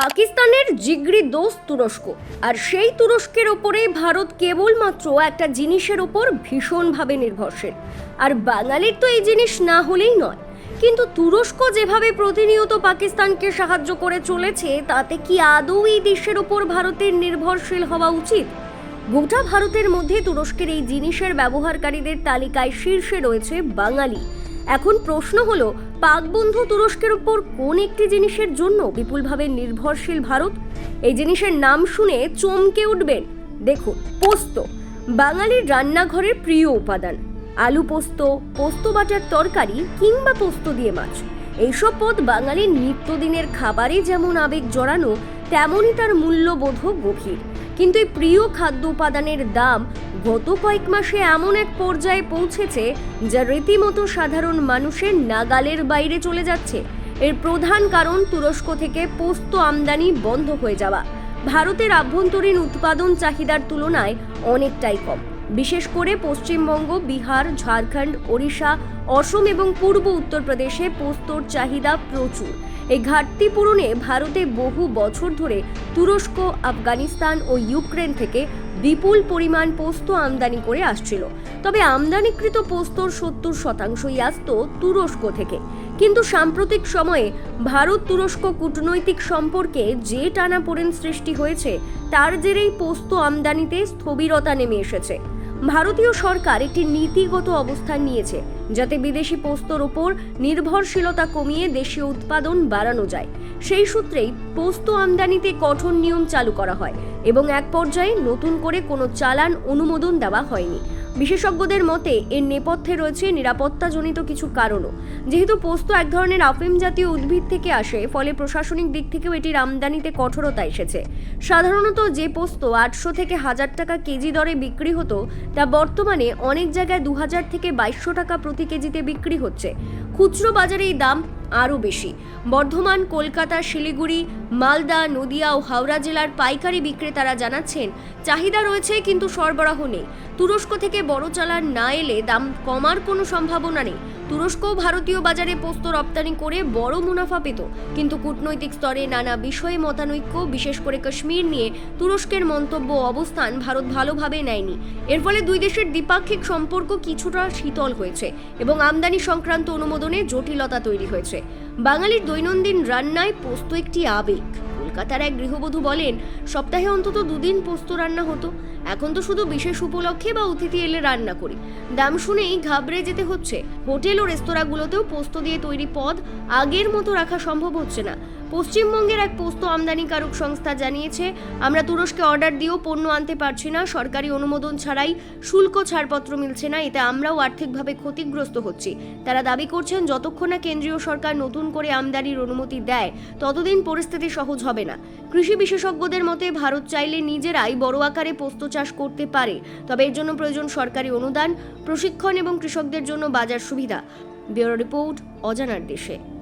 পাকিস্তানের জিগরি দোষ তুরস্ক। আর সেই তুরস্কের ওপরে ভারত কেবলমাত্র একটা জিনিসের ওপর ভীষণভাবে নির্ভরশীল। আর বাঙালির তো এই জিনিস না হলেই নয়। কিন্তু তুরস্ক যেভাবে প্রতিনিয়ত পাকিস্তানকে সাহায্য করে চলেছে, তাতে কি আদৌ এই দেশের ওপর ভারতের নির্ভরশীল হওয়া উচিত? গোটা ভারতের মধ্যে তুরস্কের এই জিনিসের ব্যবহারকারীদের তালিকায় শীর্ষে রয়েছে বাঙালি। এখন প্রশ্ন হলো পাক বন্ধু তুরস্কের উপর কোন একটি জিনিসের জন্য বিপুলভাবে নির্ভরশীল ভারত? এই জিনিসের নাম শুনে চমকে উঠবেন। দেখুন, পোস্ত, বাঙালির রান্নাঘরের প্রিয় উপাদান। আলু পোস্ত পোস্ত বাটার তরকারি কিংবা পোস্ত দিয়ে মাছ। এইসব পদ বাঙালির নিত্যদিনের খাবারে যেমন আবেগ জড়ানো, তেমনই তার মূল্যবোধও গভীর। কিন্তু এই প্রিয় খাদ্য উপাদানের দাম গত কয়েক মাসে এমন এক পর্যায়ে পৌঁছেছে যা রীতিমতো সাধারণ মানুষের নাগালের বাইরে চলে যাচ্ছে। এর প্রধান কারণ তুরস্ক থেকে পোস্ত আমদানি বন্ধ হয়ে যাওয়া। ভারতের আভ্যন্তরীণ উৎপাদন চাহিদার তুলনায় অনেকটাই কম। বিশেষ করে পশ্চিমবঙ্গ, বিহার, ঝাড়খণ্ড, ওড়িশা অসম এবং পূর্ব উত্তরপ্রদেশে পোস্তর চাহিদা প্রচুর। এই ঘাটতি পূরণে ভারতে বহু বছর ধরে তুরস্ক, আফগানিস্তান ও ইউক্রেন থেকে বিপুল পরিমাণ পোস্ত আমদানি করে আসছিল। তবে আমদানিকৃত পোস্তর সত্তর শতাংশই আসতো তুরস্ক থেকে। কিন্তু সাম্প্রতিক সময়ে ভারত তুরস্ক কূটনৈতিক সম্পর্কে যে টানাপোড়েন সৃষ্টি হয়েছে, তার জেরেই পোস্ত আমদানিতে স্থবিরতা নেমে এসেছে। ভারতীয় সরকার একটি নীতিগত অবস্থান নিয়েছে, যাতে বিদেশি পোস্তর ওপর নির্ভরশীলতা কমিয়ে দেশীয় উৎপাদন বাড়ানো যায়। সেই সূত্রেই পোস্ত আমদানিতে কঠোর নিয়ম চালু করা হয় এবং এক পর্যায়ে নতুন করে কোনো চালান অনুমোদন দেওয়া হয়নি। বিশেষজ্ঞদের মতে, এর নেপথ্যে রয়েছে নিরাপত্তাজনিত কিছু কারণও। যেহেতু পোস্ত এক ধরনের আফিম জাতীয় উদ্ভিদ থেকে আসে, ফলে প্রশাসনিক দিক থেকেও এটির আমদানিতে কঠোরতা এসেছে। সাধারণত যে পোস্ত আটশো থেকে হাজার টাকা কেজি দরে বিক্রি হতো, তা বর্তমানে অনেক জায়গায় দু হাজার থেকে বাইশশো টাকা প্রতি কেজিতে বিক্রি হচ্ছে। খুচরো বাজারে এই দাম আরও বেশি। বর্ধমান, কলকাতা, শিলিগুড়ি, মালদা, নদিয়া ও হাওড়া জেলার পাইকারি বিক্রেতারা জানাচ্ছেন, চাহিদা রয়েছে কিন্তু সরবরাহ নেই। তুরস্ক থেকে বড় চালান না এলে দাম কমার কোনো সম্ভাবনা নেই। তুরস্কও ভারতীয় বাজারে পোস্ত রপ্তানি করে বড় মুনাফা পেত। কিন্তু কূটনৈতিক স্তরে নানা বিষয়ে মতানৈক্য, বিশেষ করে কাশ্মীর নিয়ে তুরস্কের মন্তব্য অবস্থান ভারত ভালোভাবে নেয়নি। এর ফলে দুই দেশের দ্বিপাক্ষিক সম্পর্ক কিছুটা শীতল হয়েছে এবং আমদানি সংক্রান্ত অনুমোদনে জটিলতা তৈরি হয়েছে। বাঙালির দৈনন্দিন রান্নায় পোস্ত একটি আবেগ। কলকাতার এক গৃহবধূ বলেন, সপ্তাহে অন্তত দুদিন পোস্ত রান্না হতো। এখন তো শুধু বিশেষ উপলক্ষে বা অতিথি এলে রান্না করি। দাম শুনেই ঘাবড়ে যেতে হচ্ছে। হোটেল ও রেস্তোরাঁগুলোতেও পোস্ত দিয়ে তৈরি পদ আগের মতো রাখা সম্ভব হচ্ছে না। পশ্চিমবঙ্গের এক পোস্ত আমদানিকারক সংস্থা জানিয়েছে, আমরা তুরস্কে অর্ডার দিয়েও পণ্য আনতে পারছি না, সরকারি অনুমোদন ছাড়াই শুল্ক ছাড়পত্র মিলছে না, এতে আমরাও আর্থিকভাবে ক্ষতিগ্রস্ত হচ্ছি। তারা দাবি করছেন, যতক্ষণ না কেন্দ্রীয় সরকার নতুন করে আমদানির অনুমতি দেয়, ততদিন পরিস্থিতি সহজ হবে না। কৃষি বিশেষজ্ঞদের মতে, ভারত চাইলে নিজেরাই বড় আকারে পোস্ত চাষ করতে পারে, তবে এর জন্য প্রয়োজন সরকারি অনুদান, প্রশিক্ষণ এবং কৃষকদের জন্য বাজার সুবিধা। ব্যুরো রিপোর্ট, অজানার দেশে।